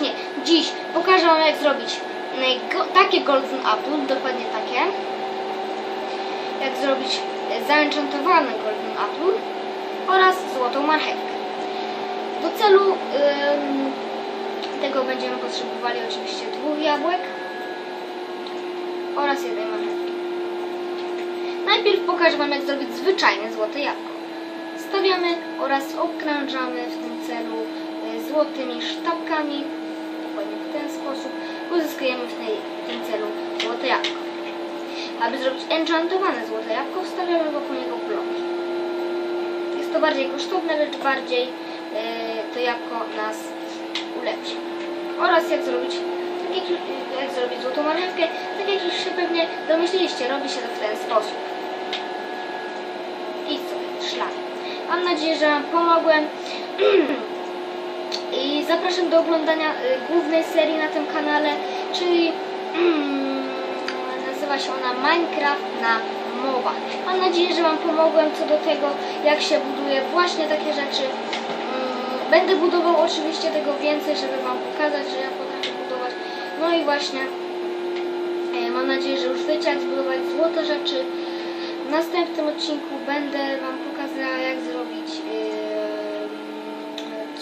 właśnie dziś pokażę Wam jak zrobić takie Golden Apple, dokładnie takie. Jak zrobić e, zaenchantowane Golden Apple oraz złotą marchewkę. Do celu tego będziemy potrzebowali oczywiście dwóch jabłek oraz jednej marchewki. Najpierw pokażę Wam jak zrobić zwyczajne złote jabłko. Stawiamy oraz obkrążamy w tym celu e, złotymi sztabkami, dokładnie w ten sposób uzyskujemy w, tej, w tym celu złote jabłko. Aby zrobić enchantowane złote jabłko, wstawiamy wokół niego bloki. Jest to bardziej kosztowne, lecz bardziej e, to jabłko nas ulepszy. Oraz jak zrobić, tak jak, jak zrobić złotą marchewkę, tak jak już się pewnie domyśliliście, robi się to w ten sposób. I co? Szlak. Mam nadzieję, że Wam pomogłem. I zapraszam do oglądania y, głównej serii na tym kanale, czyli nazywa się ona Minecraft na MOBA. Mam nadzieję, że Wam pomogłem co do tego, jak się buduje właśnie takie rzeczy. Mm, Będę budował oczywiście tego więcej, żeby Wam pokazać, że ja potrafię budować. No i właśnie e, mam nadzieję, że już wiecie, jak zbudować złote rzeczy. W następnym odcinku będę Wam pokazała, jak zrobić yy,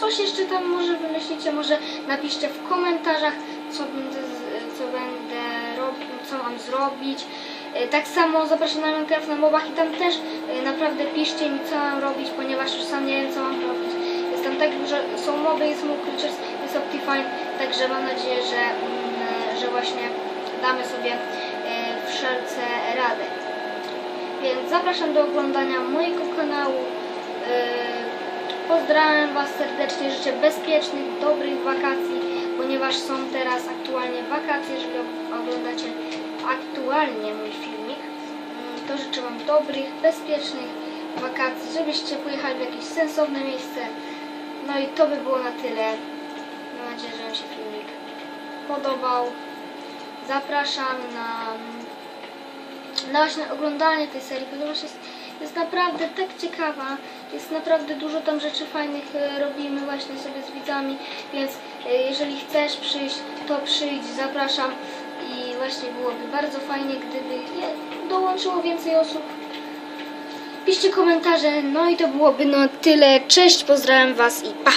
coś jeszcze tam może wymyślicie, może napiszcie w komentarzach, co będę, co będę robił, co mam zrobić. Yy, Tak samo zapraszam na Minecraft na mobach i tam też yy, naprawdę piszcie mi, co mam robić, ponieważ już sam nie wiem, co mam robić. Jest tam tak dużo, są moby, jest Mob Creatures, jest Optifine, także mam nadzieję, że, mm, że właśnie damy sobie yy, wszelce radę. Więc zapraszam do oglądania mojego kanału. Pozdrawiam Was serdecznie, życzę bezpiecznych, dobrych wakacji, ponieważ są teraz aktualnie wakacje, jeżeli og- oglądacie aktualnie mój filmik. Yy, To życzę Wam dobrych, bezpiecznych wakacji, żebyście pojechali w jakieś sensowne miejsce. No i to by było na tyle. Mam nadzieję, że Wam się filmik podobał. Zapraszam na na oglądanie tej serii, ponieważ jest, jest naprawdę tak ciekawa, jest naprawdę dużo tam rzeczy fajnych e, robimy właśnie sobie z widzami, więc e, jeżeli chcesz przyjść, to przyjdź, zapraszam i właśnie byłoby bardzo fajnie, gdyby dołączyło więcej osób. Piszcie komentarze, no i to byłoby na tyle. Cześć, pozdrawiam Was i pa!